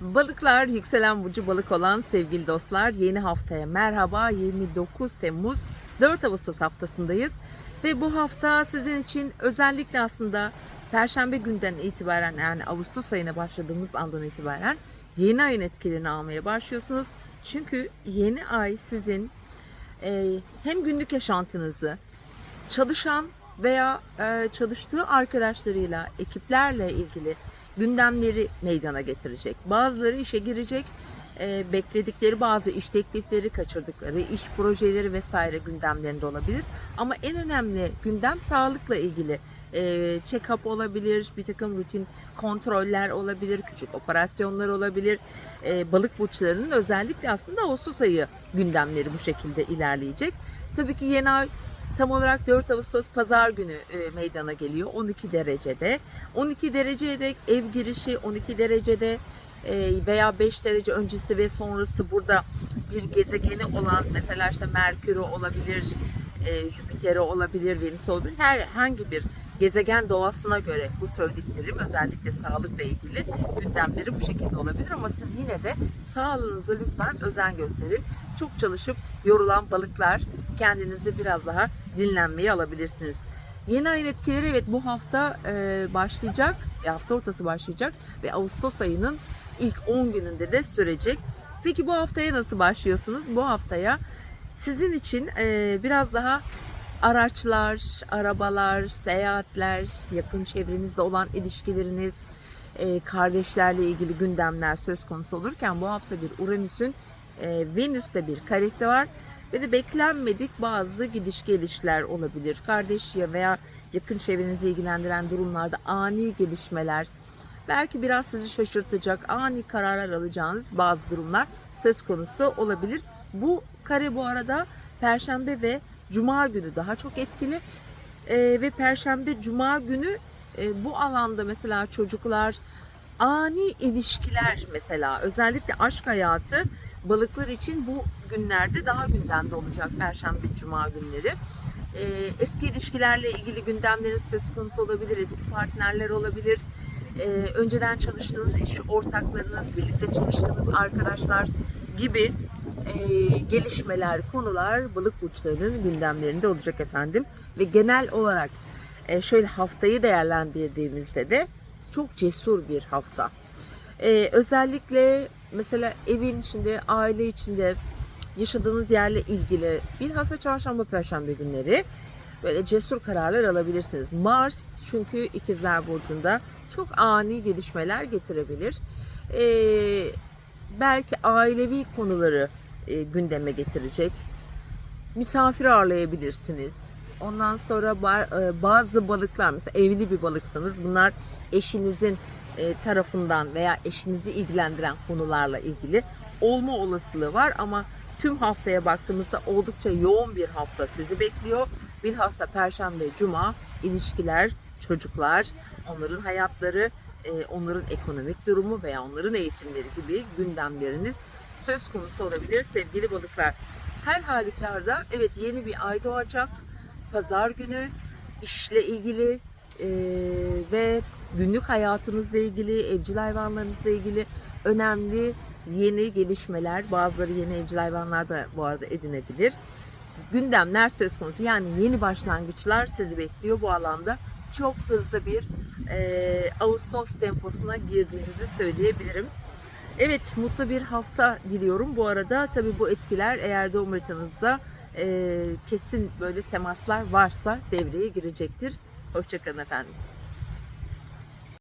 Balıklar, yükselen burcu balık olan sevgili dostlar yeni haftaya merhaba 29 Temmuz 4 Ağustos haftasındayız. Ve bu hafta sizin için özellikle aslında Perşembe günden itibaren yani Ağustos ayına başladığımız andan itibaren yeni ayın etkilerini almaya başlıyorsunuz. Çünkü yeni ay sizin e, hem günlük yaşantınızı çalışan veya e, çalıştığı arkadaşlarıyla, ekiplerle ilgili gündemleri meydana getirecek. Bazıları işe girecek, e, bekledikleri bazı iş teklifleri, kaçırdıkları iş projeleri vesaire gündemlerinde olabilir. Ama en önemli gündem sağlıkla ilgili. E, check-up olabilir, bir takım rutin kontroller olabilir, küçük operasyonlar olabilir. E, balık burçlarının özellikle aslında Ağustos ayı gündemleri bu şekilde ilerleyecek. Tabii ki yeni ay Tam olarak 4 Ağustos pazar günü e, meydana geliyor 12 derecede. 12 dereceye dek ev girişi 12 derecede e, veya 5 derece öncesi ve sonrası burada bir gezegeni olan mesela işte Merkür'ü olabilir, e, Jüpiter'i olabilir, Venüs olabilir. Herhangi bir gezegen doğasına göre bu söylediklerim özellikle sağlıkla ilgili gündemleri bu şekilde olabilir ama siz yine de sağlığınıza lütfen özen gösterin. Çok çalışıp yorulan balıklar kendinizi biraz daha dinlenmeye alabilirsiniz. Yeni ayın etkileri evet bu hafta e, başlayacak, e, hafta ortası başlayacak ve Ağustos ayının ilk 10 gününde de sürecek. Peki bu haftaya nasıl başlıyorsunuz? Bu haftaya sizin için e, biraz daha araçlar, arabalar, seyahatler, yakın çevrenizde olan ilişkileriniz, e, kardeşlerle ilgili gündemler söz konusu olurken bu hafta bir Uranüs'ün e, Venüs'te bir karesi var ve de beklenmedik bazı gidiş gelişler olabilir. Kardeş ya veya yakın çevrenizi ilgilendiren durumlarda ani gelişmeler, belki biraz sizi şaşırtacak ani kararlar alacağınız bazı durumlar söz konusu olabilir. Bu kare bu arada Perşembe ve Cuma günü daha çok etkili Ee, ve Perşembe Cuma günü e, bu alanda mesela çocuklar ani ilişkiler mesela özellikle aşk hayatı balıklar için bu günlerde daha gündemde olacak Perşembe Cuma günleri. Ee, eski ilişkilerle ilgili gündemlerin söz konusu olabilir, eski partnerler olabilir. Ee, önceden çalıştığınız iş ortaklarınız, birlikte çalıştığınız arkadaşlar gibi e, gelişmeler, konular balık burçlarının gündemlerinde olacak efendim. Ve genel olarak e, şöyle haftayı değerlendirdiğimizde de çok cesur bir hafta. E, özellikle mesela evin içinde, aile içinde yaşadığınız yerle ilgili bilhassa çarşamba, perşembe günleri böyle cesur kararlar alabilirsiniz. Mars çünkü ikizler burcunda çok ani gelişmeler getirebilir. Ee, belki ailevi konuları e, gündeme getirecek. Misafir ağırlayabilirsiniz. Ondan sonra e, bazı balıklar mesela evli bir balıksanız bunlar eşinizin e, tarafından veya eşinizi ilgilendiren konularla ilgili olma olasılığı var ama tüm haftaya baktığımızda oldukça yoğun bir hafta sizi bekliyor. Bilhassa Perşembe, Cuma ilişkiler, çocuklar, onların hayatları, e, onların ekonomik durumu veya onların eğitimleri gibi gündemleriniz söz konusu olabilir sevgili balıklar. Her halükarda evet yeni bir ay doğacak. Pazar günü işle ilgili e, ve günlük hayatınızla ilgili, evcil hayvanlarınızla ilgili önemli yeni gelişmeler, bazıları yeni evcil hayvanlar da bu arada edinebilir. Gündemler söz konusu. Yani yeni başlangıçlar sizi bekliyor bu alanda. Çok hızlı bir e, Ağustos temposuna girdiğinizi söyleyebilirim. Evet mutlu bir hafta diliyorum. Bu arada tabii bu etkiler eğer doğum haritanızda kesin böyle temaslar varsa devreye girecektir. Hoşçakalın efendim.